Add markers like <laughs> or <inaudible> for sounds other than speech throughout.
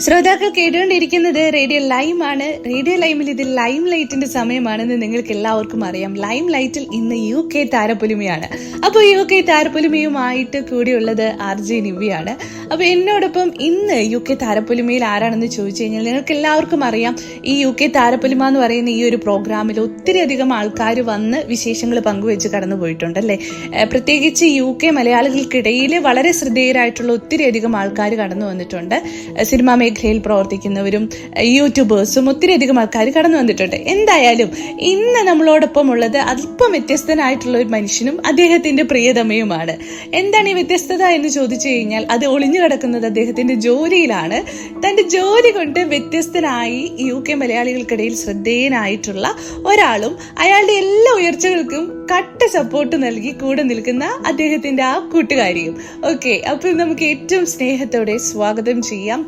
ശ്രോതാക്കൾ കേട്ടുകൊണ്ടിരിക്കുന്നത് radio lime ആണ്. റേഡിയോ ലൈമിൽ ഇത് ലൈം ലൈറ്റിന്റെ സമയമാണെന്ന് നിങ്ങൾക്ക് എല്ലാവർക്കും അറിയാം. ലൈം ലൈറ്റിൽ ഇന്ന് യു കെ താരപ്പൊലിമയാണ് അപ്പോൾ യു കെ താരപ്പൊലിമയുമായിട്ട് കൂടിയുള്ളത് ആർ ജെ നിവ്യാണ് അപ്പോൾ എന്നോടൊപ്പം ഇന്ന് യു കെ താരപ്പൊലിമയിൽ ആരാണെന്ന് ചോദിച്ചു കഴിഞ്ഞാൽ നിങ്ങൾക്ക് എല്ലാവർക്കും അറിയാം. ഈ യു കെ താരപ്പൊലിമ എന്ന് പറയുന്ന ഈ ഒരു പ്രോഗ്രാമിൽ ഒത്തിരി അധികം ആൾക്കാർ വന്ന് വിശേഷങ്ങൾ പങ്കുവെച്ച് കടന്നു പോയിട്ടുണ്ട് അല്ലേ? പ്രത്യേകിച്ച് യു കെ മലയാളികൾക്കിടയിൽ വളരെ ശ്രദ്ധേയരായിട്ടുള്ള ഒത്തിരി അധികം ആൾക്കാർ കടന്നു വന്നിട്ടുണ്ട്. സിനിമാ മേഖലയിൽ പ്രവർത്തിക്കുന്നവരും യൂട്യൂബേഴ്സും ഒത്തിരി അധികം ആൾക്കാർ കടന്നു വന്നിട്ടുണ്ട്. എന്തായാലും ഇന്ന് നമ്മളോടൊപ്പം ഉള്ളത് അല്പം വ്യത്യസ്തനായിട്ടുള്ള ഒരു മനുഷ്യനും അദ്ദേഹത്തിന്റെ പ്രിയതമയുമാണ്. എന്താണ് ഈ വ്യത്യസ്തത എന്ന് ചോദിച്ചു കഴിഞ്ഞാൽ അത് ഒളിഞ്ഞു കിടക്കുന്നത് അദ്ദേഹത്തിന്റെ ജോലിയിലാണ്. തന്റെ ജോലി കൊണ്ട് വ്യത്യസ്തനായി യു കെ മലയാളികൾക്കിടയിൽ ശ്രദ്ധേയനായിട്ടുള്ള ഒരാളും അയാളുടെ എല്ലാ ഉയർച്ചകൾക്കും കട്ട സപ്പോർട്ട് നൽകി കൂടെ നിൽക്കുന്ന അദ്ദേഹത്തിന്റെ ആ കൂട്ടുകാരിയും. ഓക്കെ അപ്പോൾ നമുക്ക് ഏറ്റവും സ്നേഹത്തോടെ സ്വാഗതം ചെയ്യാം.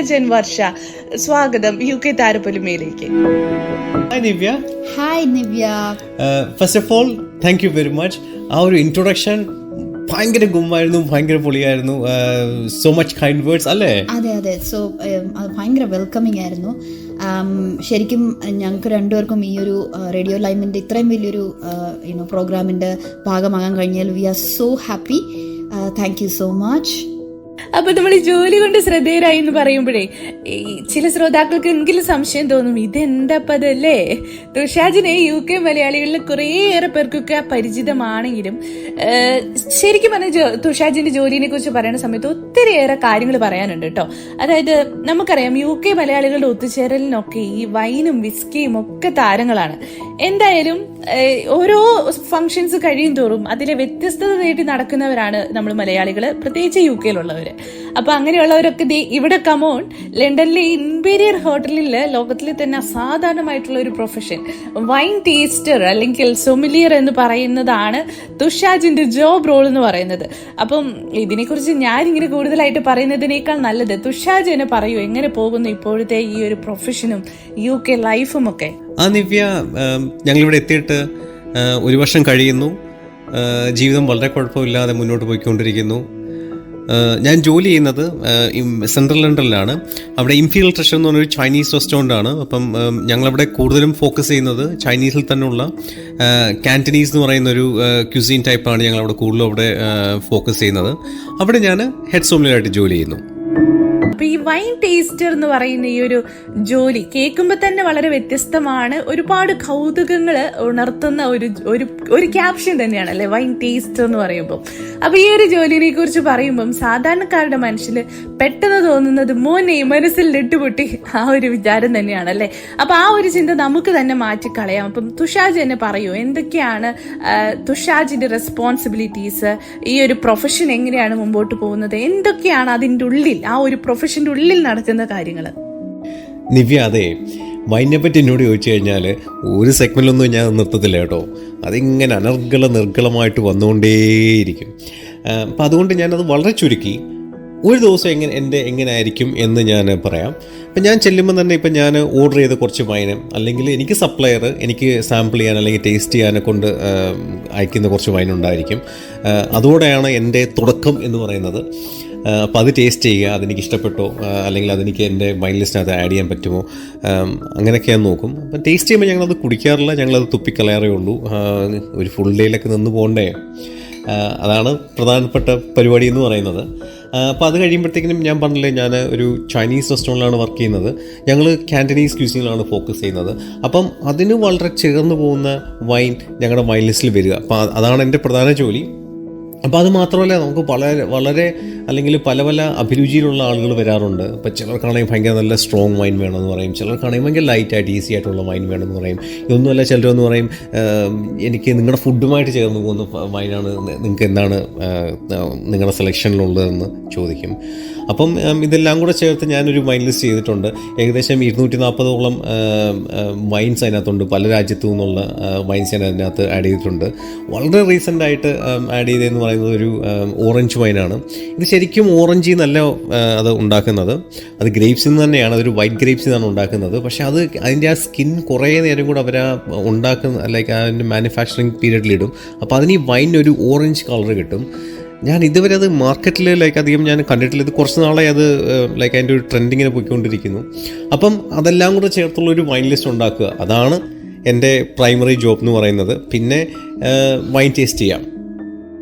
തുഷാ ജൻ വർഷ. സ്വാഗതം U K താരപ്പൊലിമയിലേക്ക് hi Divya hi Nivya first of all thank you very much ആ ഒരു ഇൻട്രൊഡക്ഷൻ ഭയങ്കര ഗുമ്മായിരുന്നു ഭയങ്കര പൊളിയായിരുന്നു. സോ മച്ച് കൈൻഡ് വേർഡ്സ് അല്ലേ? അതെ അതെ. സോ അത് ഭയങ്കര വെൽക്കമിങ് ആയിരുന്നു. ശരിക്കും ഞങ്ങൾക്ക് രണ്ടുപേർക്കും ഈ ഒരു റേഡിയോ ലൈമിന്റെ ഇത്രയും വലിയൊരു യുനോ പ്രോഗ്രാമിന്റെ ഭാഗമാകാൻ കഴിഞ്ഞാൽ we are so happy thank you so much അപ്പൊ നമ്മൾ ജോലി കൊണ്ട് ശ്രദ്ധേയരായി എന്ന് പറയുമ്പോഴേ ചില ശ്രോതാക്കൾക്ക് എങ്കിലും സംശയം തോന്നും ഇതെന്താപ്പതല്ലേ തുഷാജിനെ യു കെ മലയാളികളിൽ കുറേയേറെ പേർക്കൊക്കെ പരിചിതമാണെങ്കിലും ശരിക്കും പറഞ്ഞ തുഷാജിന്റെ ജോലിനെ കുറിച്ച് പറയുന്ന സമയത്ത് ഒത്തിരിയേറെ കാര്യങ്ങൾ പറയാനുണ്ട് കേട്ടോ. അതായത് നമുക്കറിയാം യു കെ മലയാളികളുടെ ഒത്തുചേരലിനൊക്കെ ഈ വൈനും വിസ്കിയും ഒക്കെ താരങ്ങളാണ്. എന്തായാലും ഓരോ ഫങ്ഷൻസ് കഴിയും തോറും അതിലെ വ്യത്യസ്തത നേടി നടക്കുന്നവരാണ് നമ്മൾ മലയാളികൾ പ്രത്യേകിച്ച് യു കെയിലുള്ളവർ അപ്പൊ അങ്ങനെയുള്ളവരൊക്കെ ഇവിടെ കമോൺ ലണ്ടനിലെ ഇമ്പീരിയർ ഹോട്ടലിൽ ലോകത്തിലെ തന്നെ അസാധാരണമായിട്ടുള്ള ഒരു പ്രൊഫഷൻ വൈൻ ടേസ്റ്റർ അല്ലെങ്കിൽ സൊമിലിയർ എന്ന് പറയുന്നതാണ് തുഷാജിന്റെ ജോബ് റോൾ എന്ന് പറയുന്നത്. അപ്പം ഇതിനെക്കുറിച്ച് ഞാൻ ഇങ്ങനെ കൂടുതലായിട്ട് പറയുന്നതിനേക്കാൾ നല്ലത് തുഷാജ് എന്നെ പറയൂ എങ്ങനെ പോകുന്നു ഇപ്പോഴത്തെ ഈ ഒരു പ്രൊഫഷനും യു കെ ലൈഫും ഒക്കെ? ആ നിവ്യ ഞങ്ങളിവിടെ എത്തിയിട്ട് ഒരു വർഷം കഴിയുന്നു. ജീവിതം വളരെ കുഴപ്പമില്ലാതെ മുന്നോട്ട് പോയിക്കൊണ്ടിരിക്കുന്നു. ഞാൻ ജോലി ചെയ്യുന്നത് സെൻട്രൽ ലണ്ടനിലാണ്. അവിടെ ഇൻഫിൽട്രേഷൻ എന്ന് പറഞ്ഞൊരു ചൈനീസ് റെസ്റ്റോറന്റ് ആണ്. അപ്പം ഞങ്ങളവിടെ കൂടുതലും ഫോക്കസ് ചെയ്യുന്നത് ചൈനീസിൽ തന്നെയുള്ള കാന്റനീസ് എന്ന് പറയുന്ന ഒരു ക്യുസീൻ ടൈപ്പാണ് ഞങ്ങളവിടെ കൂടുതലും അവിടെ ഫോക്കസ് ചെയ്യുന്നത്. അവിടെ ഞാൻ ഹെഡ് സോമിലായിട്ട് ജോലി ചെയ്യുന്നു. അപ്പൊ ഈ വൈൻ ടേസ്റ്റർ എന്ന് പറയുന്ന ഈ ഒരു ജോലി കേൾക്കുമ്പോൾ തന്നെ വളരെ വ്യത്യസ്തമാണ്. ഒരുപാട് കൗതുകങ്ങൾ ഉണർത്തുന്ന ഒരു ഒരു ഒരു ക്യാപ്ഷൻ തന്നെയാണ് അല്ലെ? വൈൻ ടേസ്റ്റർ എന്ന് പറയുമ്പോൾ അപ്പൊ ഈ ഒരു ജോലിനെ കുറിച്ച് പറയുമ്പം സാധാരണക്കാരുടെ മനസ്സിൽ പെട്ടെന്ന് തോന്നുന്നത് മോനെ മനസ്സിൽ ലിട്ടുപൊട്ടി ആ ഒരു വിചാരം തന്നെയാണ് അല്ലെ? അപ്പൊ ആ ഒരു ചിന്ത നമുക്ക് തന്നെ മാറ്റിക്കളയാം. അപ്പം തുഷാജ് തന്നെ പറയൂ എന്തൊക്കെയാണ് തുഷാജിന്റെ റെസ്പോൺസിബിലിറ്റീസ് ഈ ഒരു പ്രൊഫഷൻ എങ്ങനെയാണ് മുമ്പോട്ട് പോകുന്നത്? എന്തൊക്കെയാണ് അതിന്റെ ഉള്ളിൽ ആ ഒരു പ്രൊഫഷന്റെ ഉള്ളിൽ നടക്കുന്ന കാര്യങ്ങൾ നിവ്യ അതെ. വൈനെ പറ്റി എന്നോട് ചോദിച്ചു കഴിഞ്ഞാൽ ഒരു സെഗ്മെന്റിലൊന്നും ഞാൻ നിർത്തത്തില്ല കേട്ടോ. അതിങ്ങനെ അനർഗള നിർഗളമായിട്ട് വന്നുകൊണ്ടേയിരിക്കും. അപ്പം അതുകൊണ്ട് ഞാനത് വളരെ ചുരുക്കി. ഒരു ദിവസം എങ്ങനെ എന്റെ എങ്ങനെ ആയിരിക്കും എന്ന് ഞാൻ പറയാം. ഇപ്പം ഞാൻ ചെല്ലുമ്പോൾ തന്നെ ഇപ്പം ഞാൻ ഓർഡർ ചെയ്ത കുറച്ച് വൈന് അല്ലെങ്കിൽ എനിക്ക് സപ്ലയർ എനിക്ക് സാമ്പിൾ ചെയ്യാൻ അല്ലെങ്കിൽ ടേസ്റ്റ് ചെയ്യാനെ കൊണ്ട് അയക്കുന്ന കുറച്ച് വൈൻ ഉണ്ടായിരിക്കും അതോടെയാണ് എന്റെ തുടക്കം എന്ന് പറയുന്നത്. അപ്പോൾ അത് ടേസ്റ്റ് ചെയ്യുക അതെനിക്ക് ഇഷ്ടപ്പെട്ടോ അല്ലെങ്കിൽ അതെനിക്ക് എന്റെ മൈൻഡ് ലിസ്റ്റിനകത്ത് ആഡ് ചെയ്യാൻ പറ്റുമോ? അങ്ങനെയൊക്കെ ഞാൻ നോക്കും. അപ്പം ടേസ്റ്റ് ചെയ്യുമ്പോൾ ഞങ്ങളത് കുടിക്കാറില്ല ഞങ്ങളത് തുപ്പിക്കളയാറേ ഉള്ളൂ. ഒരു ഫുൾ ഡേയിലൊക്കെ നിന്ന് പോകണ്ടേ അതാണ് പ്രധാനപ്പെട്ട പരിപാടി എന്ന് പറയുന്നത്. അപ്പോൾ അത് കഴിയുമ്പോഴത്തേക്കിനും ഞാൻ പറഞ്ഞില്ലേ ഞാൻ ഒരു ചൈനീസ് റെസ്റ്റോറന്റിലാണ് വർക്ക് ചെയ്യുന്നത്. ഞങ്ങൾ കാന്റനീസ് ക്യൂസിനിലാണ് ഫോക്കസ് ചെയ്യുന്നത്. അപ്പം അതിന് വളരെ ചേർന്ന് പോകുന്ന വൈൻ ഞങ്ങളുടെ വൈൻ ലിസ്റ്റിൽ വരിക. അപ്പോൾ അതാണ് എന്റെ പ്രധാന ജോലി. അപ്പോൾ അത് മാത്രമല്ല നമുക്ക് വളരെ വളരെ അല്ലെങ്കിൽ പല പല അഭിരുചിയിലുള്ള ആളുകൾ വരാറുണ്ട്. ഇപ്പോൾ ചിലർക്കാണെങ്കിൽ ഭയങ്കര നല്ല സ്ട്രോങ് വൈൻ വേണമെന്ന് പറയും. ചിലർക്കാണെങ്കിൽ ഭയങ്കര ലൈറ്റായിട്ട് ഈസി ആയിട്ടുള്ള വൈൻ വേണമെന്ന് പറയും. ഇതൊന്നുമല്ല ചിലരെന്ന് പറയും എനിക്ക് നിങ്ങളുടെ ഫുഡുമായിട്ട് ചേർന്ന് പോകുന്ന മൈൻഡാണ് നിങ്ങൾക്ക് എന്താണ് നിങ്ങളുടെ സെലക്ഷനിലുള്ളതെന്ന് ചോദിക്കും. അപ്പം ഇതെല്ലാം കൂടെ ചേർത്ത് ഞാനൊരു വൈൻ ലിസ്റ്റ് ചെയ്തിട്ടുണ്ട്. ഏകദേശം ഇരുന്നൂറ്റി നാൽപ്പതോളം വൈൻസ് അതിനകത്തുണ്ട്. പല രാജ്യത്തു നിന്നുള്ള വൈൻസ് ഞാൻ അതിനകത്ത് ആഡ് ചെയ്തിട്ടുണ്ട്. വളരെ റീസെന്റായിട്ട് ആഡ് ചെയ്തതെന്ന് പറയുന്നത് ഒരു ഓറഞ്ച് വൈനാണ് ഇത് ശരിക്കും ഓറഞ്ചിൽ നല്ല അത് ഉണ്ടാക്കുന്നത്. അത് ഗ്രേപ്സിൽ നിന്ന് തന്നെയാണ് അതൊരു വൈറ്റ് ഗ്രേപ്സിൽ നിന്നാണ് ഉണ്ടാക്കുന്നത്. പക്ഷേ അത് അതിന്റെ ആ സ്കിൻ കുറേ നേരം കൂടെ അവർ ആ ഉണ്ടാക്കുന്ന ലൈക്ക് അതിന്റെ മാനുഫാക്ചറിങ് പീരീഡിലിടും അപ്പോൾ അതിന് ഈ വൈനൊരു ഓറഞ്ച് കളർ കിട്ടും. ഞാൻ ഇതുവരെ അത് മാർക്കറ്റിൽ ലൈക്ക് അധികം ഞാൻ കണ്ടിട്ടില്ല. ഇത് കുറച്ച് നാളെ അത് ലൈക്ക് അതിന്റെ ഒരു ട്രെൻഡിങ്ങിനെ പോയിക്കൊണ്ടിരിക്കുന്നു. അപ്പം അതെല്ലാം കൂടെ ചേർത്തുള്ള ഒരു വൈൻ ലിസ്റ്റ് ഉണ്ടാക്കുക. അതാണ് എന്റെ പ്രൈമറി ജോബ് എന്ന് പറയുന്നത്. പിന്നെ വൈൻ ടേസ്റ്റ് ചെയ്യാം.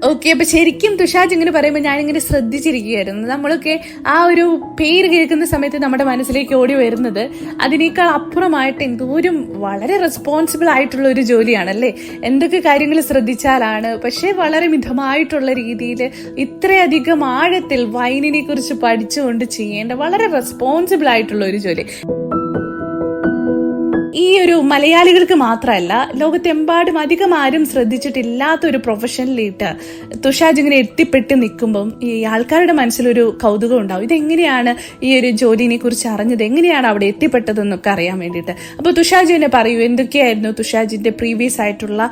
ഓക്കെ അപ്പൊ ശരിക്കും തുഷാജ് ഇങ്ങനെ പറയുമ്പോൾ ഞാൻ ഇങ്ങനെ ശ്രദ്ധിച്ചിരിക്കുകയായിരുന്നു. നമ്മളൊക്കെ ആ ഒരു പേര് കേൾക്കുന്ന സമയത്ത് നമ്മുടെ മനസ്സിലേക്ക് ഓടി വരുന്നത് അതിനേക്കാൾ അപ്പുറമായിട്ട് എന്തോരും വളരെ റെസ്പോൺസിബിൾ ആയിട്ടുള്ള ഒരു ജോലിയാണല്ലേ? എന്തൊക്കെ കാര്യങ്ങൾ ശ്രദ്ധിച്ചാലാണ്? പക്ഷേ വളരെ മിതമായിട്ടുള്ള രീതിയിൽ ഇത്രയധികം ആഴത്തിൽ വൈനിനെ കുറിച്ച് പഠിച്ചുകൊണ്ട് ചെയ്യേണ്ട വളരെ റെസ്പോൺസിബിൾ ആയിട്ടുള്ള ഒരു ജോലി. ഈ ഒരു മലയാളികൾക്ക് മാത്രമല്ല ലോകത്തെമ്പാടും അധികം ആരും ശ്രദ്ധിച്ചിട്ടില്ലാത്ത ഒരു പ്രൊഫഷനിലിട്ട് തുഷാജ് ഇങ്ങനെ എത്തിപ്പെട്ട് നിൽക്കുമ്പം ഈ ആൾക്കാരുടെ മനസ്സിലൊരു കൗതുകം ഉണ്ടാവും. ഇതെങ്ങനെയാണ് ഈ ഒരു ജോലിനെ കുറിച്ച് അറിഞ്ഞത്? എങ്ങനെയാണ് അവിടെ എത്തിപ്പെട്ടതെന്നൊക്കെ അറിയാൻ വേണ്ടിയിട്ട്. അപ്പോൾ തുഷാജ് പറയൂ എന്തൊക്കെയായിരുന്നു തുഷാജിന്റെ പ്രീവിയസ് ആയിട്ടുള്ള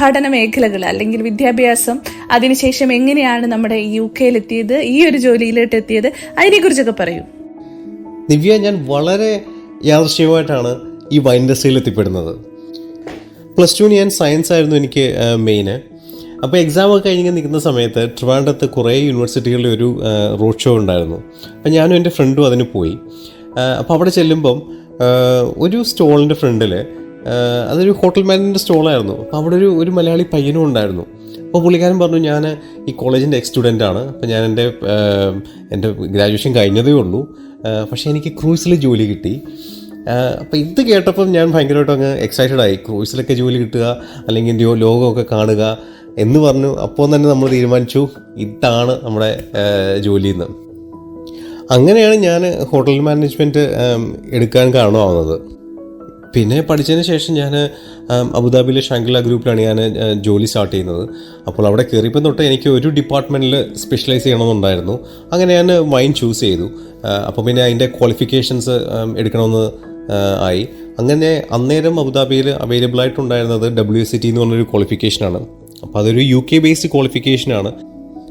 പഠന മേഖലകൾ അല്ലെങ്കിൽ വിദ്യാഭ്യാസം? അതിനുശേഷം എങ്ങനെയാണ് നമ്മുടെ യു കെയിലെത്തിയത്? ഈ ഒരു ജോലിയിലോട്ട് എത്തിയത്? അതിനെക്കുറിച്ചൊക്കെ പറയൂ. ദിവ്യ ഞാൻ വളരെ യാദൃശ്യമായിട്ടാണ് ഈ വൈൻ ഇൻഡസ്ട്രിയിൽ എത്തിപ്പെടുന്നത്. പ്ലസ് ടു ഞാൻ സയൻസ് ആയിരുന്നു എനിക്ക് മെയിന് അപ്പോൾ എക്സാം ഒക്കെ കഴിഞ്ഞ് നിൽക്കുന്ന സമയത്ത് ട്രിവാൻഡ്രത്ത് കുറേ യൂണിവേഴ്സിറ്റികളിൽ ഒരു റോഡ് ഷോ ഉണ്ടായിരുന്നു. അപ്പോൾ ഞാനും എന്റെ ഫ്രണ്ടും അതിന് പോയി. അപ്പോൾ അവിടെ ചെല്ലുമ്പം ഒരു സ്റ്റോളിന്റെ ഫ്രണ്ടിൽ അതൊരു ഹോട്ടൽ മാനേജിന്റെ സ്റ്റോളായിരുന്നു അപ്പോൾ അവിടെ ഒരു ഒരു മലയാളി പയ്യനും ഉണ്ടായിരുന്നു. അപ്പോൾ പുള്ളിക്കാരൻ പറഞ്ഞു ഞാൻ ഈ കോളേജിന്റെ എക്സ് സ്റ്റുഡന്റ് ആണ്. അപ്പോൾ ഞാൻ എന്റെ എന്റെ ഗ്രാജുവേഷൻ കഴിഞ്ഞതേ ഉള്ളൂ. പക്ഷേ എനിക്ക് ക്രൂസിൽ ജോലി കിട്ടി. അപ്പോൾ ഇത് കേട്ടപ്പം ഞാൻ ഭയങ്കരമായിട്ട് അങ്ങ് എക്സൈറ്റഡ് ആയി. ക്രൂസിലൊക്കെ ജോലി കിട്ടുക അല്ലെങ്കിൽ ലോകമൊക്കെ കാണുക എന്ന് പറഞ്ഞു. അപ്പോൾ തന്നെ നമ്മൾ തീരുമാനിച്ചു ഇതാണ് നമ്മുടെ ജോലി എന്ന് അങ്ങനെയാണ് ഞാൻ ഹോട്ടൽ മാനേജ്മെന്റ് എടുക്കാൻ കാരണമാവുന്നത്. പിന്നെ പഠിച്ചതിന് ശേഷം ഞാൻ അബുദാബിയിലെ ഷാങ്കില ഗ്രൂപ്പിലാണ് ഞാൻ ജോലി സ്റ്റാർട്ട് ചെയ്യുന്നത്. അപ്പോൾ അവിടെ കയറിയപ്പം തൊട്ട് എനിക്ക് ഒരു ഡിപ്പാർട്ട്മെന്റിൽ സ്പെഷ്യലൈസ് ചെയ്യണമെന്നുണ്ടായിരുന്നു. അങ്ങനെ ഞാൻ വൈൻ ചൂസ് ചെയ്തു. അപ്പോൾ പിന്നെ അതിന്റെ ക്വാളിഫിക്കേഷൻസ് എടുക്കണമെന്ന് ആയി. അങ്ങനെ അന്നേരം അബുദാബിയിൽ അവൈലബിൾ ആയിട്ടുണ്ടായിരുന്നത് ഡബ്ല്യു എസ് ടി എന്ന് പറഞ്ഞൊരു ക്വാളിഫിക്കേഷനാണ് അപ്പോൾ അതൊരു യു കെ ബേസ്ഡ് ക്വാളിഫിക്കേഷനാണ്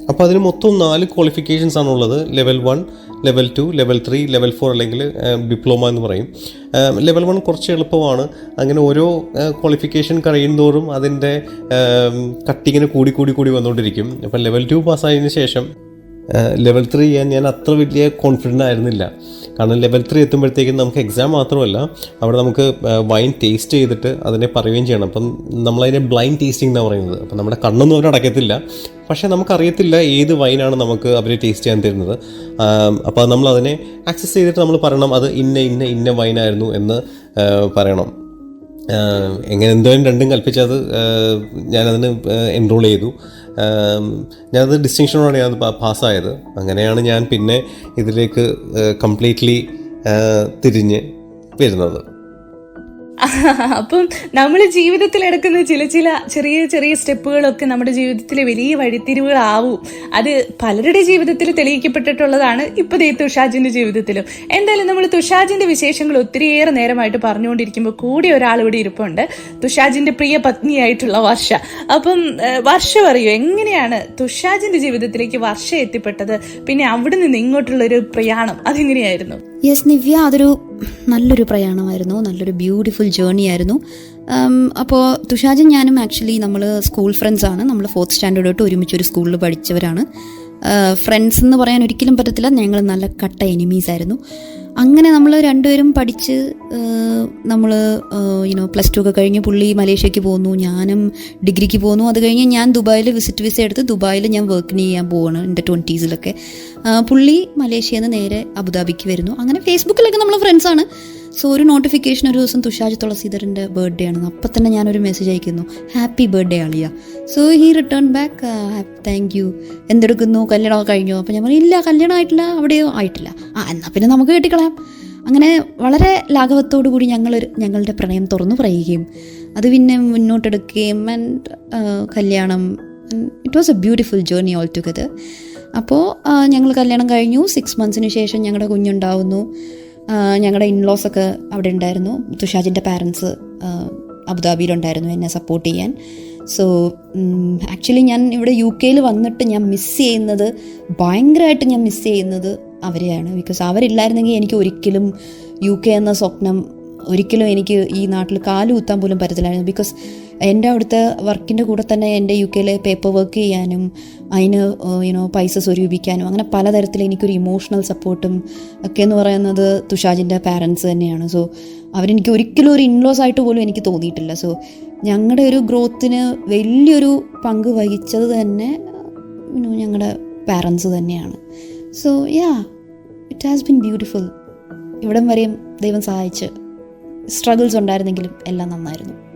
അപ്പോൾ അതിന് മൊത്തം നാല് ക്വാളിഫിക്കേഷൻസ് ആണുള്ളത്. Level one level two level three level four അല്ലെങ്കിൽ ഡിപ്ലോമ എന്ന് പറയും. ലെവൽ വൺ കുറച്ച് എളുപ്പമാണ്. അങ്ങനെ ഓരോ ക്വാളിഫിക്കേഷൻ കഴിയുന്തോറും അതിന്റെ കട്ടിങ്ങനെ കൂടി കൂടി കൂടി വന്നുകൊണ്ടിരിക്കും. അപ്പം ലെവൽ ടു പാസ്സായതിനു ശേഷം ലെവൽ ത്രീ ചെയ്യാൻ ഞാൻ അത്ര വലിയ കോൺഫിഡന്റ് ആയിരുന്നില്ല. കാരണം ലെവൽ ത്രീ എത്തുമ്പോഴത്തേക്കും നമുക്ക് എക്സാം മാത്രമല്ല അവിടെ നമുക്ക് വൈൻ ടേസ്റ്റ് ചെയ്തിട്ട് അതിനെ പറയുകയും ചെയ്യണം. അപ്പം നമ്മളതിനെ ബ്ലൈൻഡ് ടേസ്റ്റിംഗ് എന്നാണ് പറയുന്നത്. അപ്പം നമ്മുടെ കണ്ണൊന്നും അവർ അടയ്ക്കത്തില്ല പക്ഷേ നമുക്കറിയത്തില്ല ഏത് വൈനാണ് നമുക്ക് അവർ ടേസ്റ്റ് ചെയ്യാൻ തരുന്നത്. അപ്പോൾ നമ്മൾ അതിനെ ആക്സസ് ചെയ്തിട്ട് നമ്മൾ പറയണം അത് ഇന്ന ഇന്ന ഇന്ന വൈനായിരുന്നു എന്ന് പറയണം. എങ്ങനെ എന്തോരം രണ്ടും കൽപ്പിച്ചത് ആഹ് ഞാനതിന് എൻറോൾ ചെയ്തു. ഞാനത് ഡിസ്റ്റിങ്ഷനോടാണ് ഞാൻ പാസ്സായത്. അങ്ങനെയാണ് ഞാൻ പിന്നെ ഇതിലേക്ക് കംപ്ലീറ്റ്ലി തിരിഞ്ഞ് വരുന്നത്. അപ്പം നമ്മൾ ജീവിതത്തിൽ എടുക്കുന്ന ചില ചില ചെറിയ ചെറിയ സ്റ്റെപ്പുകളൊക്കെ നമ്മുടെ ജീവിതത്തിലെ വലിയ വഴിത്തിരിവുകളാവും. അത് പലരുടെ ജീവിതത്തിൽ തെളിയിക്കപ്പെട്ടിട്ടുള്ളതാണ് ഇപ്പോൾ ദേ തുഷാജിന്റെ ജീവിതത്തിലും. എന്തായാലും നമ്മൾ തുഷാജിന്റെ വിശേഷങ്ങൾ ഒത്തിരിയേറെ നേരമായിട്ട് പറഞ്ഞുകൊണ്ടിരിക്കുമ്പോൾ കൂടി ഒരാൾ ഇവിടെ ഇരിപ്പുണ്ട്. തുഷാജിന്റെ പ്രിയ പത്നിയായിട്ടുള്ള വർഷ. അപ്പം വർഷ പറയൂ എങ്ങനെയാണ് തുഷാജിന്റെ ജീവിതത്തിലേക്ക് വർഷ എത്തിപ്പെട്ടത്? പിന്നെ അവിടെ നിന്ന് ഇങ്ങോട്ടുള്ള ഒരു പ്രയാണം അതെങ്ങനെയായിരുന്നു? യെസ് നിവ്യ അതൊരു നല്ലൊരു പ്രയാണമായിരുന്നു. നല്ലൊരു ബ്യൂട്ടിഫുൾ ജേർണി ആയിരുന്നു. അപ്പോൾ തുഷാജൻ ഞാനും ആക്ച്വലി നമ്മൾ സ്കൂൾ ഫ്രണ്ട്സ് ആണ്. നമ്മൾ ഫോർത്ത് സ്റ്റാൻഡേർഡ് തൊട്ട് ഒരുമിച്ച് ഒരു സ്കൂളിൽ പഠിച്ചവരാണ്. ഫ്രണ്ട്സ് എന്ന് പറയാൻ ഒരിക്കലും പറ്റത്തില്ല. ഞങ്ങൾ നല്ല കട്ട എനിമീസ് ആയിരുന്നു. അങ്ങനെ നമ്മൾ രണ്ടുപേരും പഠിച്ച് നമ്മൾ യുനോ പ്ലസ് ടു ഒക്കെ കഴിഞ്ഞ് പുള്ളി മലേഷ്യക്ക് പോകുന്നു ഞാനും ഡിഗ്രിക്ക് പോകുന്നു അത് കഴിഞ്ഞ് ഞാൻ ദുബായിൽ വിസിറ്റ് വിസ എടുത്ത് ദുബായിൽ ഞാൻ വർക്കിന് ചെയ്യാൻ പോവാണ് എന്റെ ട്വന്റീസിലൊക്കെ പുള്ളി മലേഷ്യയിൽ നിന്ന് നേരെ അബുദാബിക്ക് വരുന്നു. അങ്ങനെ ഫേസ്ബുക്കിലൊക്കെ നമ്മൾ ഫ്രണ്ട്സാണ് സോ ഒരു നോട്ടിഫിക്കേഷൻ ഒരു ദിവസം തുഷാജ് തുളസീധരന്റെ ബർത്ത്ഡേ ആണ് അപ്പം തന്നെ ഞാനൊരു മെസ്സേജ് അയക്കുന്നു. Happy birthday Aliya so he return back thank you എന്തെടുക്കുന്നു? കല്യാണമൊക്കെ കഴിഞ്ഞോ. അപ്പം ഞാൻ പറഞ്ഞു ഇല്ല കല്യാണം ആയിട്ടില്ല. അവിടെയോ? ആയിട്ടില്ല. ആ എന്നാൽ പിന്നെ നമുക്ക് കെട്ടിക്കളയാം. അങ്ങനെ വളരെ ലാഘവത്തോടു കൂടി ഞങ്ങൾ ഞങ്ങളുടെ പ്രണയം തുറന്നു പറയുകയും അത് പിന്നെ മുന്നോട്ടെടുക്കുകയും ആൻഡ് കല്യാണം it was a beautiful journey all together അപ്പോൾ ഞങ്ങൾ കല്യാണം കഴിഞ്ഞു. സിക്സ് മന്ത്സിന് ശേഷം ഞങ്ങളുടെ കുഞ്ഞുണ്ടാവുന്നു. ഞങ്ങളുടെ ഇൻലോസ് ഒക്കെ അവിടെ ഉണ്ടായിരുന്നു തുഷാജിന്റെ പാരൻസ് അബുദാബിയിലുണ്ടായിരുന്നു എന്നെ സപ്പോർട്ട് ചെയ്യാൻ. സോ ആക്ച്വലി ഞാൻ ഇവിടെ യു കെയിൽ വന്നിട്ട് ഞാൻ മിസ് ചെയ്യുന്നത് ഭയങ്കരമായിട്ട് ഞാൻ മിസ് ചെയ്യുന്നത് അവരെയാണ്. ബിക്കോസ് അവരില്ലായിരുന്നെങ്കിൽ എനിക്ക് ഒരിക്കലും യു കെ എന്ന സ്വപ്നം ഒരിക്കലും എനിക്ക് ഈ നാട്ടിൽ കാലുകുത്താൻ പോലും പറ്റത്തില്ലായിരുന്നു. ബിക്കോസ് എന്റെ അവിടുത്തെ വർക്കിന്റെ കൂടെ തന്നെ എന്റെ യു കെയിലെ പേപ്പർ വർക്ക് ചെയ്യാനും അതിന് യുനോ പൈസ സ്വരൂപിക്കാനും അങ്ങനെ പലതരത്തിൽ എനിക്കൊരു ഇമോഷണൽ സപ്പോർട്ടും ഒക്കെ എന്ന് പറയുന്നത് തുഷാജിന്റെ പാരൻസ് തന്നെയാണ്. സോ അവരെനിക്ക് ഒരിക്കലും ഒരു ഇൻലോസ് ആയിട്ട് പോലും എനിക്ക് തോന്നിയിട്ടില്ല. സോ ഞങ്ങളുടെ ഒരു ഗ്രോത്തിന് വലിയൊരു പങ്ക് വഹിച്ചത് തന്നെ ഞങ്ങളുടെ പാരൻസ് തന്നെയാണ്. So yeah it has been beautiful ഇവിടം വരെയും ദൈവം സഹായിച്ച് സ്ട്രഗിൾസ് ഉണ്ടായിരുന്നെങ്കിലും എല്ലാം നന്നായിരുന്നു.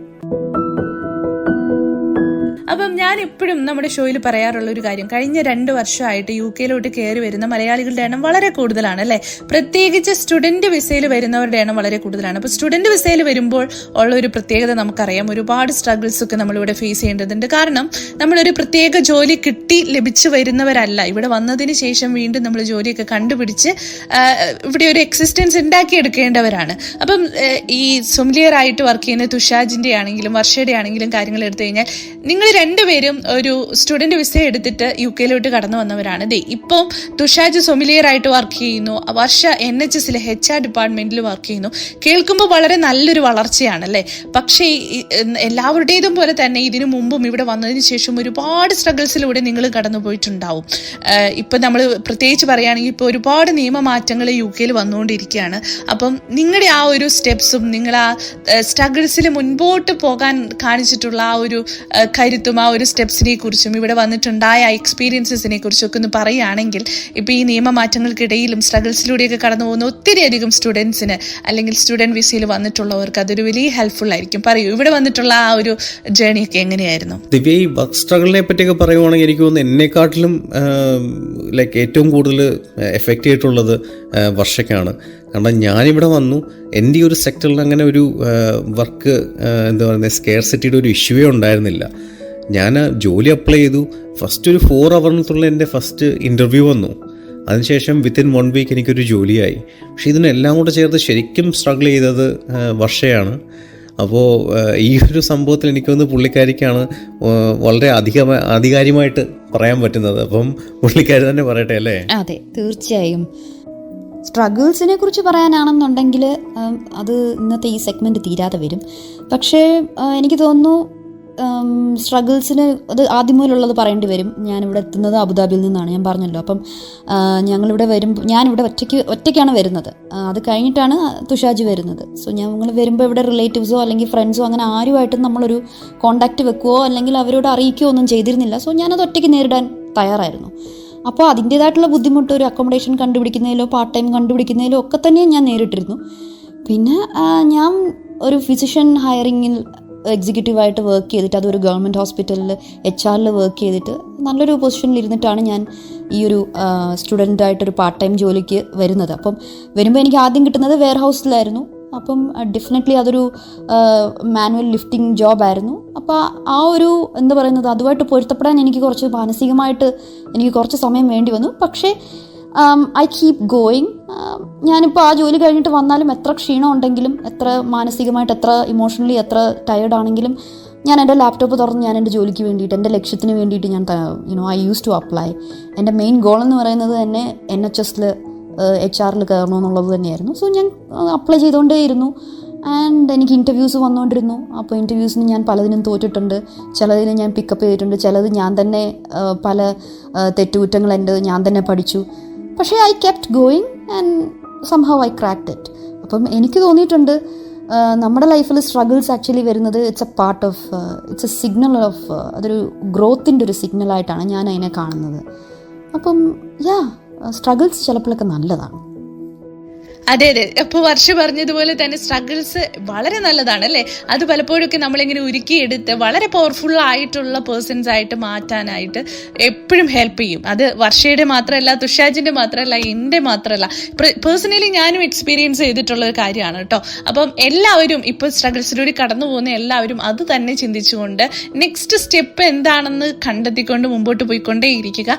അപ്പം ഞാൻ എപ്പോഴും നമ്മുടെ ഷോയിൽ പറയാറുള്ള ഒരു കാര്യം. കഴിഞ്ഞ രണ്ട് വർഷമായിട്ട് യു കെയിലോട്ട് കയറി വരുന്ന മലയാളികളുടെ എണ്ണം വളരെ കൂടുതലാണ് അല്ലേ? പ്രത്യേകിച്ച് സ്റ്റുഡന്റ് വിസയിൽ വരുന്നവരുടെ എണ്ണം വളരെ കൂടുതലാണ്. അപ്പോൾ സ്റ്റുഡന്റ് വിസയിൽ വരുമ്പോൾ ഉള്ള ഒരു പ്രത്യേകത നമുക്കറിയാം. ഒരുപാട് സ്ട്രഗിൾസ് ഒക്കെ നമ്മളിവിടെ ഫേസ് ചെയ്യേണ്ടതുണ്ട്. കാരണം നമ്മളൊരു പ്രത്യേക ജോലി കിട്ടി ലഭിച്ചു വരുന്നവരല്ല. ഇവിടെ വന്നതിന് ശേഷം വീണ്ടും നമ്മൾ ജോലിയൊക്കെ കണ്ടുപിടിച്ച് ഇവിടെ ഒരു എക്സിസ്റ്റൻസ് ഉണ്ടാക്കിയെടുക്കേണ്ടവരാണ്. അപ്പം ഈ സുംലിയറായിട്ട് ആയിട്ട് വർക്ക് ചെയ്യുന്ന തുഷാജിന്റെ ആണെങ്കിലും വർഷയുടെ ആണെങ്കിലും കാര്യങ്ങൾ എടുത്തു കഴിഞ്ഞാൽ നിങ്ങൾ രണ്ടുപേരും ഒരു സ്റ്റുഡന്റ് വിസ എടുത്തിട്ട് യു കെയിലോട്ട് കടന്നു വന്നവരാണ്. ദേ ഇപ്പം തുഷാജ് സൊമിലിയർ ആയിട്ട് വർക്ക് ചെയ്യുന്നു. വർഷ എൻ എച്ച് എസിലെ എച്ച് ആർ ഡിപ്പാർട്ട്മെന്റിൽ വർക്ക് ചെയ്യുന്നു. കേൾക്കുമ്പോൾ വളരെ നല്ലൊരു വളർച്ചയാണ് അല്ലേ പക്ഷേ എല്ലാവരുടേതും പോലെ തന്നെ ഇതിനു മുമ്പും ഇവിടെ വന്നതിന് ശേഷം ഒരുപാട് സ്ട്രഗിൾസിലൂടെ നിങ്ങൾ കടന്നു പോയിട്ടുണ്ടാവും. ഇപ്പം നമ്മൾ പ്രത്യേകിച്ച് പറയുകയാണെങ്കിൽ ഇപ്പോൾ ഒരുപാട് നിയമമാറ്റങ്ങൾ യു കെയിൽ വന്നുകൊണ്ടിരിക്കുകയാണ്. അപ്പം നിങ്ങളുടെ ആ ഒരു സ്റ്റെപ്സും നിങ്ങൾ ആ സ്ട്രഗിൾസിൽ മുൻപോട്ട് പോകാൻ കാണിച്ചിട്ടുള്ള ആ ഒരു ആഹ് കരുത്തും ആ ഒരു സ്റ്റെപ്സിനെ കുറിച്ചും ഇവിടെ വന്നിട്ടുണ്ടായ എക്സ്പീരിയൻസസിനെ കുറിച്ചും ഒക്കെ ഒന്ന് പറയുകയാണെങ്കിൽ ഇപ്പോൾ ഈ നിയമമാറ്റങ്ങൾക്കിടയിലും സ്ട്രഗിൾസിലൂടെയൊക്കെ കടന്നു പോകുന്ന ഒത്തിരിയധികം സ്റ്റുഡൻസിന് അല്ലെങ്കിൽ സ്റ്റുഡന്റ് വിസയിൽ വന്നിട്ടുള്ളവർക്ക് അതൊരു വലിയ ഹെൽപ്ഫുൾ ആയിരിക്കും. പറയൂ ഇവിടെ വന്നിട്ടുള്ള ആ ഒരു ജേണിയൊക്കെ എങ്ങനെയായിരുന്നു? ഈ വർക്ക് സ്ട്രഗിളിനെ പറ്റിയൊക്കെ പറയുവാണെങ്കിൽ എനിക്ക് തോന്നുന്നു എന്നെക്കാട്ടിലും ലൈക്ക് ഏറ്റവും കൂടുതൽ എഫക്റ്റ് ചെയ്തിട്ടുള്ളത് വർഷക്കാണ്. കാരണം ഞാനിവിടെ വന്നു എന്റെ ഈ ഒരു സെക്ടറിൽ അങ്ങനെ ഒരു വർക്ക് എന്താ പറയുന്നത് സ്കെയർ സിറ്റിയുടെ ഒരു ഇഷ്യൂവേ ഉണ്ടായിരുന്നില്ല. ഞാൻ ജോലി അപ്ലൈ ചെയ്തു. ഫസ്റ്റ് ഒരു ഫോർ അവറിനകത്തുള്ള എന്റെ ഫസ്റ്റ് ഇന്റർവ്യൂ വന്നു. അതിനുശേഷം വിത്തിൻ വൺ വീക്ക് എനിക്കൊരു ജോലിയായി. പക്ഷേ ഇതിനെല്ലാം കൂടെ ചേർത്ത് ശരിക്കും സ്ട്രഗിൾ ചെയ്തത് വർഷയാണ്. അപ്പോൾ ഈ ഒരു സംഭവത്തിൽ എനിക്കൊന്ന് പുള്ളിക്കാരിക്കാണ് വളരെ അധിക ആധികാരികമായിട്ട് പറയാൻ പറ്റുന്നത്. അപ്പം പുള്ളിക്കാരി തന്നെ പറയട്ടെ അല്ലേ? അതെ തീർച്ചയായും. സ്ട്രഗിൾസിനെ കുറിച്ച് പറയാനാണെന്നുണ്ടെങ്കിൽ അത് ഇന്നത്തെ ഈ സെഗ്മെന്റ് തീരാതെ വരും. പക്ഷേ എനിക്ക് തോന്നുന്നു സ്ട്രഗിൾസിന് അത് ആദ്യം മുതലുള്ളത് പറയേണ്ടി വരും. ഞാനിവിടെ എത്തുന്നത് അബുദാബിയിൽ നിന്നാണ്. ഞാൻ പറഞ്ഞല്ലോ. അപ്പം ഞങ്ങളിവിടെ വരുമ്പോൾ ഞാനിവിടെ ഒറ്റയ്ക്ക് ഒറ്റയ്ക്കാണ് വരുന്നത്. അത് കഴിഞ്ഞിട്ടാണ് തുഷാജി വരുന്നത്. സോ ഞങ്ങൾ വരുമ്പോൾ ഇവിടെ റിലേറ്റീവ്സോ അല്ലെങ്കിൽ ഫ്രണ്ട്സോ അങ്ങനെ ആരുമായിട്ടും നമ്മളൊരു കോണ്ടാക്റ്റ് വെക്കുകയോ അല്ലെങ്കിൽ അവരോട് അറിയിക്കുകയോ ഒന്നും ചെയ്തിരുന്നില്ല. സോ ഞാനത് ഒറ്റയ്ക്ക് നേരിടാൻ തയ്യാറായിരുന്നു. അപ്പോൾ അതിന്റേതായിട്ടുള്ള ബുദ്ധിമുട്ട് ഒരു അക്കോമഡേഷൻ കണ്ടുപിടിക്കുന്നതിലോ പാർട്ട് ടൈം കണ്ടുപിടിക്കുന്നതിലോ ഒക്കെ തന്നെ ഞാൻ നേരിട്ടിരുന്നു. പിന്നെ ഞാൻ ഒരു ഫിസിഷ്യൻ ഹയറിങ്ങിൽ എക്സിക്യൂട്ടീവായിട്ട് വർക്ക് ചെയ്തിട്ട് അതൊരു ഗവൺമെന്റ് ഹോസ്പിറ്റലിൽ എച്ച് ആറിൽ വർക്ക് ചെയ്തിട്ട് നല്ലൊരു പൊസിഷനിൽ ഇരുന്നിട്ടാണ് ഞാൻ ഈ ഒരു സ്റ്റുഡന്റായിട്ടൊരു പാർട്ട് ടൈം ജോലിക്ക് വരുന്നത്. അപ്പം വരുമ്പോൾ എനിക്ക് ആദ്യം കിട്ടുന്നത് വെയർ ഹൗസിലായിരുന്നു അപ്പം ഡെഫിനറ്റ്ലി അതൊരു മാനുവൽ ലിഫ്റ്റിംഗ് ജോബായിരുന്നു അപ്പോൾ ആ ഒരു എന്താ പറയുന്നത് അതുമായിട്ട് പൊരുത്തപ്പെടാൻ എനിക്ക് കുറച്ച് മാനസികമായിട്ട് എനിക്ക് കുറച്ച് സമയം വേണ്ടി വന്നു. പക്ഷേ ഐ കീപ് ഗോയിങ് ഞാനിപ്പോൾ ആ ജോലി കഴിഞ്ഞിട്ട് വന്നാലും എത്ര ക്ഷീണം ഉണ്ടെങ്കിലും എത്ര മാനസികമായിട്ട് എത്ര ഇമോഷണലി എത്ര ടയേർഡ് ആണെങ്കിലും ഞാൻ എന്റെ ലാപ്ടോപ്പ് തുറന്ന് ഞാൻ എന്റെ ജോലിക്ക് വേണ്ടിയിട്ട് എന്റെ ലക്ഷ്യത്തിന് വേണ്ടിയിട്ട് ഞാൻ you know I use to apply എന്റെ മെയിൻ ഗോൾ എന്ന് പറയുന്നത് തന്നെ എൻ എച്ച് എസിൽ എച്ച് ആറിൽ കയറണമെന്നുള്ളത് തന്നെയായിരുന്നു. സോ ഞാൻ അപ്ലൈ ചെയ്തുകൊണ്ടേയിരുന്നു ആൻഡ് എനിക്ക് ഇന്റർവ്യൂസ് വന്നുകൊണ്ടിരുന്നു അപ്പോൾ ഇന്റർവ്യൂസിന് ഞാൻ പലതിനും തോറ്റിട്ടുണ്ട്. ചിലതിന് ഞാൻ പിക്കപ്പ് ചെയ്തിട്ടുണ്ട്. ചിലത് ഞാൻ തന്നെ പല തെറ്റുകുറ്റങ്ങൾ എന്റെ ഞാൻ തന്നെ പഠിച്ചു. പക്ഷേ I kept going and somehow I cracked it അപ്പം എനിക്ക് തോന്നിയിട്ടുണ്ട് നമ്മുടെ ലൈഫിൽ സ്ട്രഗിൾസ് ആക്ച്വലി വരുന്നത് it's a part of it's a signal of അതൊരു ഗ്രോത്തിന്റെ ഒരു സിഗ്നലായിട്ടാണ് ഞാൻ അതിനെ കാണുന്നത്. അപ്പം യാ സ്ട്രഗിൾസ് ചിലപ്പോഴൊക്കെ നല്ലതാണ്. അതെ അതെ. അപ്പൊ വർഷ പറഞ്ഞതുപോലെ തന്നെ സ്ട്രഗിൾസ് വളരെ നല്ലതാണ് അല്ലേ? അത് പലപ്പോഴൊക്കെ നമ്മളിങ്ങനെ ഉരുക്കിയെടുത്ത് വളരെ പവർഫുൾ ആയിട്ടുള്ള പേഴ്സൺസ് ആയിട്ട് മാറ്റാനായിട്ട് എപ്പോഴും ഹെൽപ്പ് ചെയ്യും. അത് വർഷയുടെ മാത്രമല്ല തുഷാജിന്റെ മാത്രമല്ല എന്റെ മാത്രമല്ല. പേഴ്സണലി ഞാനും എക്സ്പീരിയൻസ് ചെയ്തിട്ടുള്ള ഒരു കാര്യമാണ് കേട്ടോ. അപ്പം എല്ലാവരും ഇപ്പോൾ സ്ട്രഗിൾസിലൂടെ കടന്നു പോകുന്ന എല്ലാവരും അത് തന്നെ ചിന്തിച്ചുകൊണ്ട് നെക്സ്റ്റ് സ്റ്റെപ്പ് എന്താണെന്ന് കണ്ടെത്തിക്കൊണ്ട് മുമ്പോട്ട് പോയിക്കൊണ്ടേയിരിക്കുക.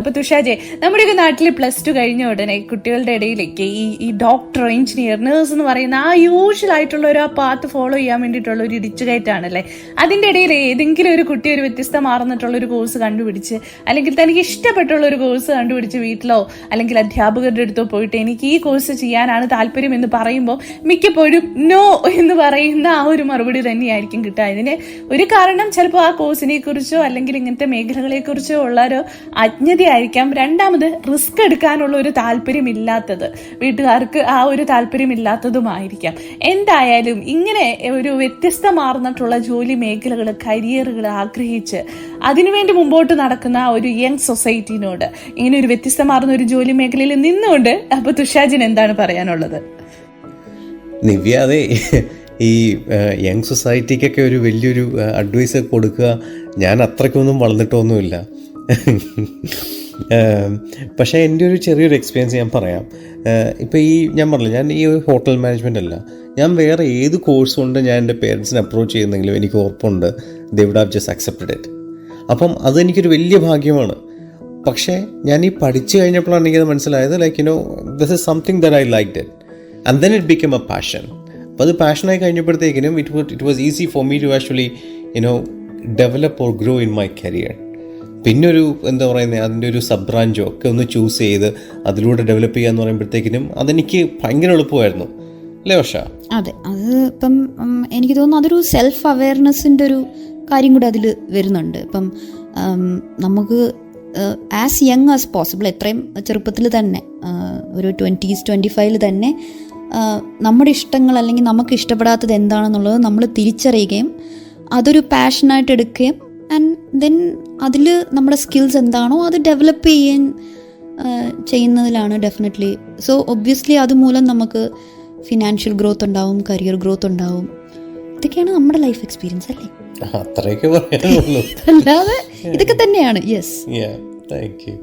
അപ്പൊ തുഷാജെ നമ്മുടെയൊക്കെ നാട്ടിൽ പ്ലസ് ടു കഴിഞ്ഞ ഉടനെ കുട്ടികളുടെ ഇടയിലേക്ക് ഈ ഈ ഡോക്ടർ എഞ്ചിനീയർ നേഴ്സ് എന്ന് പറയുന്ന ആ യൂഷ്വൽ ആയിട്ടുള്ള ഒരു ആ പാത്ത് ഫോളോ ചെയ്യാൻ വേണ്ടിയിട്ടുള്ള ഒരു ഇടിച്ചുകയറ്റാണല്ലേ? അതിന്റെ ഇടയിൽ ഏതെങ്കിലും ഒരു കുട്ടി ഒരു വ്യത്യസ്തമാർന്നിട്ടുള്ള ഒരു കോഴ്സ് കണ്ടുപിടിച്ച് അല്ലെങ്കിൽ തനിക്ക് ഇഷ്ടപ്പെട്ടുള്ള ഒരു കോഴ്സ് കണ്ടുപിടിച്ച് വീട്ടിലോ അല്ലെങ്കിൽ അധ്യാപകരുടെ അടുത്തോ പോയിട്ട് എനിക്ക് ഈ കോഴ്സ് ചെയ്യാനാണ് താല്പര്യം എന്ന് പറയുമ്പോൾ മിക്കപ്പോഴും നോ എന്ന് പറയുന്ന ആ ഒരു മറുപടി തന്നെയായിരിക്കും കിട്ടുക. ഇതിന് ഒരു കാരണം ചിലപ്പോൾ ആ കോഴ്സിനെ കുറിച്ചോ അല്ലെങ്കിൽ ഇങ്ങനത്തെ മേഖലകളെ കുറിച്ചോ ഉള്ള ഒരു അജ്ഞതയായിരിക്കാം രണ്ടാമത് റിസ്ക് എടുക്കാനുള്ള ഒരു താല്പര്യമില്ലാത്തത്. വീട്ടുകാർക്ക് ആ ഒരു താല്പര്യമില്ലാത്തതുമായിരിക്കാം. എന്തായാലും ഇങ്ങനെ ഒരു വ്യത്യസ്തമാർന്നിട്ടുള്ള ജോലി മേഖലകൾ കരിയറുകൾ ആഗ്രഹിച്ച് അതിനുവേണ്ടി മുമ്പോട്ട് നടക്കുന്ന ഒരു യങ് സൊസൈറ്റിനോട് ഇങ്ങനെ ഒരു വ്യത്യസ്തമാർന്ന ഒരു ജോലി മേഖലയിൽ നിന്നുകൊണ്ട് അപ്പൊ തുഷാജിന് എന്താണ് പറയാനുള്ളത്? നിവ്യ ഈ യങ് സൊസൈറ്റിക്കൊക്കെ ഒരു വലിയൊരു അഡ്വൈസ് കൊടുക്കുക ഞാൻ അത്രയ്ക്കൊന്നും വളർന്നിട്ടൊന്നുമില്ല. പക്ഷേ എന്റെ ഒരു ചെറിയൊരു എക്സ്പീരിയൻസ് ഞാൻ പറയാം. ഇപ്പോൾ ഈ ഞാൻ പറഞ്ഞില്ല ഞാൻ ഈ ഒരു ഹോട്ടൽ മാനേജ്മെന്റ് അല്ല. ഞാൻ വേറെ ഏത് കോഴ്സ് കൊണ്ട് ഞാൻ എന്റെ പേരൻസിനെ അപ്രോച്ച് ചെയ്യുന്നെങ്കിലും എനിക്ക് ഉറപ്പുണ്ട്. They would have just accepted it അപ്പം അതെനിക്കൊരു വലിയ ഭാഗ്യമാണ്. പക്ഷേ ഞാൻ ഈ പഠിച്ചു കഴിഞ്ഞപ്പോഴാണ് എനിക്കത് മനസ്സിലായത് like you know this is something that I like it and then it become a passion അപ്പോൾ അത് പാഷനായി കഴിഞ്ഞപ്പോഴത്തേക്കിനും it it was easy for me to actually you know develop or grow in my career പിന്നെ ഒരു എന്താ പറയുന്നത് അതിന്റെ ഒരു sub ബ്രാഞ്ചോ ഒക്കെ ഒന്ന് ചൂസ് ചെയ്ത് അതിലൂടെ ഡെവലപ്പ് ചെയ്യാന്ന് പറയുമ്പോഴത്തേക്കിനും അതെനിക്ക് ഭയങ്കര എളുപ്പമായിരുന്നു. അല്ലേ വർഷ? അതെ. അത് ഇപ്പം എനിക്ക് തോന്നുന്നു അതൊരു സെൽഫ് അവയർനെസ്സിന്റെ ഒരു കാര്യം കൂടി അതിൽ വരുന്നുണ്ട്. ഇപ്പം നമുക്ക് ആസ് യങ് ആസ് പോസിബിൾ എത്രയും ചെറുപ്പത്തിൽ തന്നെ ഒരു ട്വന്റീസ് ട്വന്റി ഫൈവിൽ തന്നെ നമ്മുടെ ഇഷ്ടങ്ങൾ അല്ലെങ്കിൽ നമുക്ക് ഇഷ്ടപ്പെടാത്തത് എന്താണെന്നുള്ളത് നമ്മൾ തിരിച്ചറിയുകയും അതൊരു പാഷനായിട്ട് എടുക്കുകയും ആൻഡ് ദെൻ അതിൽ നമ്മുടെ സ്കിൽസ് എന്താണോ അത് ഡെവലപ്പ് ചെയ്യാൻ ചെയ്യുന്നതിലാണ് ഡെഫിനറ്റ്ലി സോ ഒബ്വിയസ്ലി അതുമൂലം നമുക്ക് ഫിനാൻഷ്യൽ ഗ്രോത്ത് ഉണ്ടാവും കരിയർ ഗ്രോത്ത് ഉണ്ടാവും. ഇതൊക്കെയാണ് നമ്മുടെ ലൈഫ് എക്സ്പീരിയൻസ് അല്ലേ? അത്രയൊക്കെ പറയാനുള്ളൂ. <laughs> അല്ലാതെ ഇതൊക്കെ തന്നെയാണ്. Yes thank you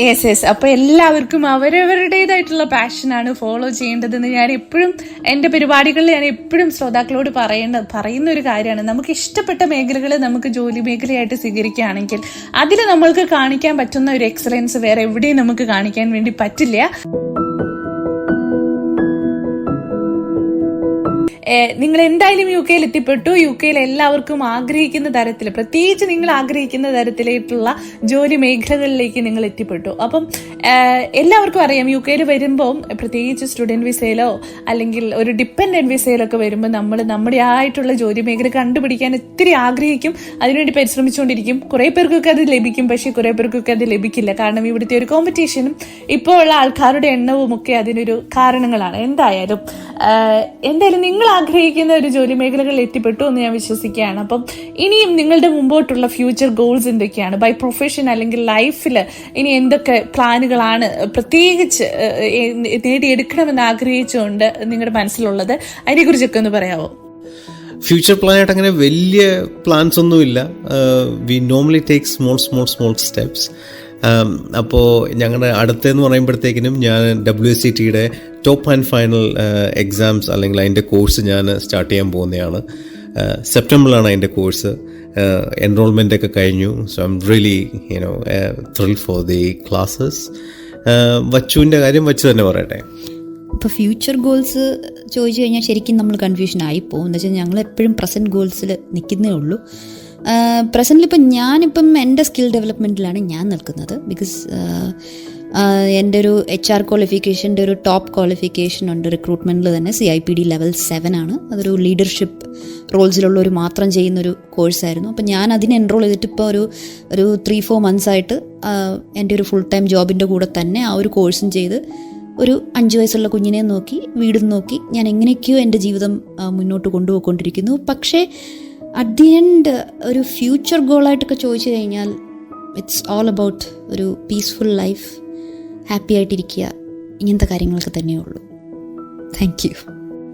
yes yes അപ്പൊ എല്ലാവർക്കും അവരവരുടേതായിട്ടുള്ള പാഷനാണ് ഫോളോ ചെയ്യേണ്ടതെന്ന് ഞാൻ എപ്പോഴും എന്റെ പരിപാടികളിൽ ഞാൻ എപ്പോഴും ശ്രോതാക്കളോട് പറയേണ്ട പറയുന്ന ഒരു കാര്യമാണ്. നമുക്ക് ഇഷ്ടപ്പെട്ട മേഖലകൾ നമുക്ക് ജോലി മേഖലയായിട്ട് സ്വീകരിക്കുകയാണെങ്കിൽ അതിൽ നമ്മൾക്ക് കാണിക്കാൻ പറ്റുന്ന ഒരു എക്സലൻസ് വേറെ എവിടെയും നമുക്ക് കാണിക്കാൻ വേണ്ടി പറ്റില്ല. നിങ്ങൾ എന്തായാലും യു കെയിൽ എത്തിപ്പെട്ടു. യു കെയിൽ എല്ലാവർക്കും ആഗ്രഹിക്കുന്ന തരത്തിൽ പ്രത്യേകിച്ച് നിങ്ങൾ ആഗ്രഹിക്കുന്ന തരത്തിലായിട്ടുള്ള ജോലി മേഖലകളിലേക്ക് നിങ്ങൾ എത്തിപ്പെട്ടു. അപ്പം എല്ലാവർക്കും അറിയാം യു കെയിൽ വരുമ്പോൾ പ്രത്യേകിച്ച് സ്റ്റുഡന്റ് വിസയിലോ അല്ലെങ്കിൽ ഒരു ഡിപ്പെൻഡന്റ് വിസയിലോ ഒക്കെ വരുമ്പോൾ നമ്മൾ നമ്മുടെ ആയിട്ടുള്ള ജോലി മേഖല കണ്ടുപിടിക്കാൻ ഒത്തിരി ആഗ്രഹിക്കും. അതിനുവേണ്ടി പരിശ്രമിച്ചുകൊണ്ടിരിക്കും. കുറേ പേർക്കൊക്കെ അത് ലഭിക്കും പക്ഷേ കുറേ പേർക്കൊക്കെ അത് ലഭിക്കില്ല. കാരണം ഇവിടുത്തെ ഒരു കോമ്പറ്റീഷനും ഇപ്പോൾ ഉള്ള ആൾക്കാരുടെ എണ്ണവും ഒക്കെ അതിനൊരു കാരണങ്ങളാണ്. എന്തായാലും എന്തായാലും നിങ്ങൾ ആഗ്രഹിക്കുന്ന ഒരു ജോലി മേഖലകളിൽ എത്തിപ്പെട്ടു എന്ന് ഞാൻ വിശ്വസിക്കുകയാണ്. അപ്പം ഇനിയും നിങ്ങളുടെ മുമ്പോട്ടുള്ള ഫ്യൂച്ചർ ഗോൾസ് എന്തൊക്കെയാണ്? ബൈ പ്രൊഫഷൻ അല്ലെങ്കിൽ ലൈഫിൽ ഇനി എന്തൊക്കെ പ്ലാനുകളാണ് പ്രത്യേകിച്ച് നേടിയെടുക്കണമെന്ന് ആഗ്രഹിച്ചുകൊണ്ട് നിങ്ങളുടെ മനസ്സിലുള്ളത്? അതിനെക്കുറിച്ചൊക്കെ ഒന്ന് പറയാമോ ഫ്യൂച്ചർ പ്ലാനായിട്ട് അങ്ങനെ വലിയ പ്ലാൻസ് ഒന്നുമില്ല. We normally take small small small steps അപ്പോൾ ഞങ്ങളുടെ അടുത്തെന്ന് പറയുമ്പോഴത്തേക്കിനും ഞാൻ ഡബ്ല്യു എസ് സി ടിയുടെ ടോപ്പ് ആൻഡ് ഫൈനൽ എക്സാംസ് അല്ലെങ്കിൽ അതിന്റെ കോഴ്സ് ഞാൻ സ്റ്റാർട്ട് ചെയ്യാൻ പോകുന്നതാണ്. സെപ്റ്റംബറിലാണ് അതിന്റെ കോഴ്സ് എൻറോൾമെന്റ് ഒക്കെ കഴിഞ്ഞു. So I really you know thrill for the classes വച്ചുവിന്റെ കാര്യം വച്ചു തന്നെ പറയട്ടെ. ഇപ്പോൾ ഫ്യൂച്ചർ ഗോൾസ് ചോദിച്ചു കഴിഞ്ഞാൽ ശരിക്കും നമ്മൾ കൺഫ്യൂഷൻ ആയിപ്പോവും എന്ന് വെച്ചാൽ ഞങ്ങൾ എപ്പോഴും പ്രസന്റ് ഗോൾസിൽ നിൽക്കുന്നേ ഉള്ളൂ. പ്രസന്റിൽ ഇപ്പം ഞാനിപ്പം എന്റെ സ്കിൽ ഡെവലപ്മെന്റിലാണ് ഞാൻ നിൽക്കുന്നത്. ബിക്കോസ് എന്റെ ഒരു എച്ച് ആർ ക്വാളിഫിക്കേഷന്റെ ഒരു ടോപ്പ് ക്വാളിഫിക്കേഷൻ ഉണ്ട് റിക്രൂട്ട്മെന്റിൽ തന്നെ. C I P D level seven ആണ്. അതൊരു ലീഡർഷിപ്പ് റോൾസിലുള്ളൊരു മാത്രം ചെയ്യുന്നൊരു കോഴ്സായിരുന്നു അപ്പം ഞാൻ അതിന് എൻറോൾ ചെയ്തിട്ട് ഇപ്പോൾ ഒരു ഒരു ത്രീ ഫോർ മന്ത്സ് ആയിട്ട് എന്റെ ഒരു ഫുൾ ടൈം ജോബിന്റെ കൂടെ തന്നെ ആ ഒരു കോഴ്സും ചെയ്ത് ഒരു അഞ്ച് വയസ്സുള്ള കുഞ്ഞിനെ നോക്കി വീടും നോക്കി ഞാൻ എങ്ങനെയൊക്കെയോ എന്റെ ജീവിതം മുന്നോട്ട് കൊണ്ടുപോയിക്കൊണ്ടിരിക്കുന്നു. പക്ഷേ അറ്റ് ദി എൻഡ് ഒരു ഫ്യൂച്ചർ ഗോളായിട്ടൊക്കെ ചോദിച്ചു കഴിഞ്ഞാൽ ഇറ്റ്സ് ഓൾ അബൌട്ട് ഒരു പീസ്ഫുൾ ലൈഫ് ഹാപ്പി ആയിട്ടിരിക്കുക ഇങ്ങനത്തെ കാര്യങ്ങളൊക്കെ തന്നെയേ ഉള്ളൂ. താങ്ക് യു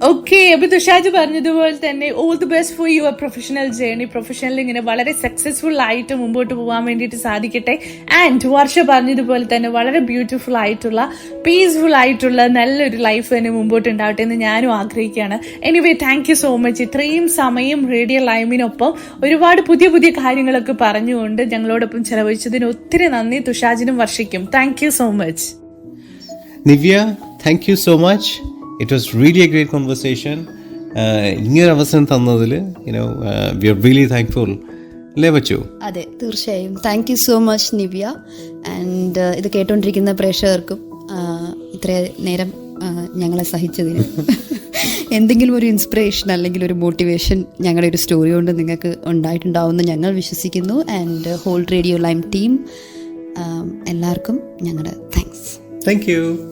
ഓക്കെ അപ്പൊ തുഷാജ് പറഞ്ഞതുപോലെ തന്നെ all the best for your professional journey professional ഇങ്ങനെ വളരെ സക്സസ്ഫുൾ ആയിട്ട് മുമ്പോട്ട് പോകാൻ വേണ്ടിയിട്ട് സാധിക്കട്ടെ. ആൻഡ് വർഷ പറഞ്ഞതുപോലെ തന്നെ വളരെ ബ്യൂട്ടിഫുൾ ആയിട്ടുള്ള പീസ്ഫുൾ ആയിട്ടുള്ള നല്ലൊരു ലൈഫ് തന്നെ മുമ്പോട്ട് ഉണ്ടാവട്ടെ എന്ന് ഞാനും ആഗ്രഹിക്കുകയാണ്. Anyway thank you so much ഇത്രയും സമയം റേഡിയോ ലൈമിനൊപ്പം ഒരുപാട് പുതിയ പുതിയ കാര്യങ്ങളൊക്കെ പറഞ്ഞുകൊണ്ട് ഞങ്ങളോടൊപ്പം ചെലവഴിച്ചതിന് ഒത്തിരി നന്ദി. തുഷാജിനും വർഷിക്കും thank so much Nivya thank you so much it was really a great conversation ഇങ്ങനൊരു അവസരം തന്നതിൽ you know we are really thankful അല്ലേ അതെ തീർച്ചയായും. Thank you so much Nivya. And ഇത് കേട്ടുകൊണ്ടിരിക്കുന്ന പ്രേക്ഷകർക്കും ഇത്ര നേരം ഞങ്ങളെ സഹിച്ചതിന്. <laughs> എന്തെങ്കിലും ഒരു ഇൻസ്പിറേഷൻ അല്ലെങ്കിൽ ഒരു മോട്ടിവേഷൻ ഞങ്ങളുടെ ഒരു സ്റ്റോറി കൊണ്ട് നിങ്ങൾക്ക് ഉണ്ടായിട്ടുണ്ടാവുമെന്ന് ഞങ്ങൾ വിശ്വസിക്കുന്നു. And whole radio lime team എല്ലാവർക്കും ഞങ്ങളുടെ താങ്ക്സ് താങ്ക് യു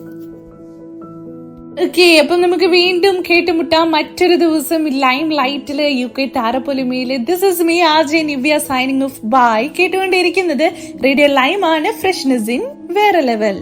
ഓക്കെ അപ്പൊ നമുക്ക് വീണ്ടും കേട്ടുമുട്ടാം. മറ്റൊരു ദിവസം ലൈം ലൈറ്റിൽ U K താരപ്പൊലിമയിൽ this is me R J Nivya signing off bye കേട്ടുകൊണ്ടിരിക്കുന്നത് റേഡിയോ ലൈം ആണ് ഫ്രഷ്നസ് ഇൻ വേറെ ലെവൽ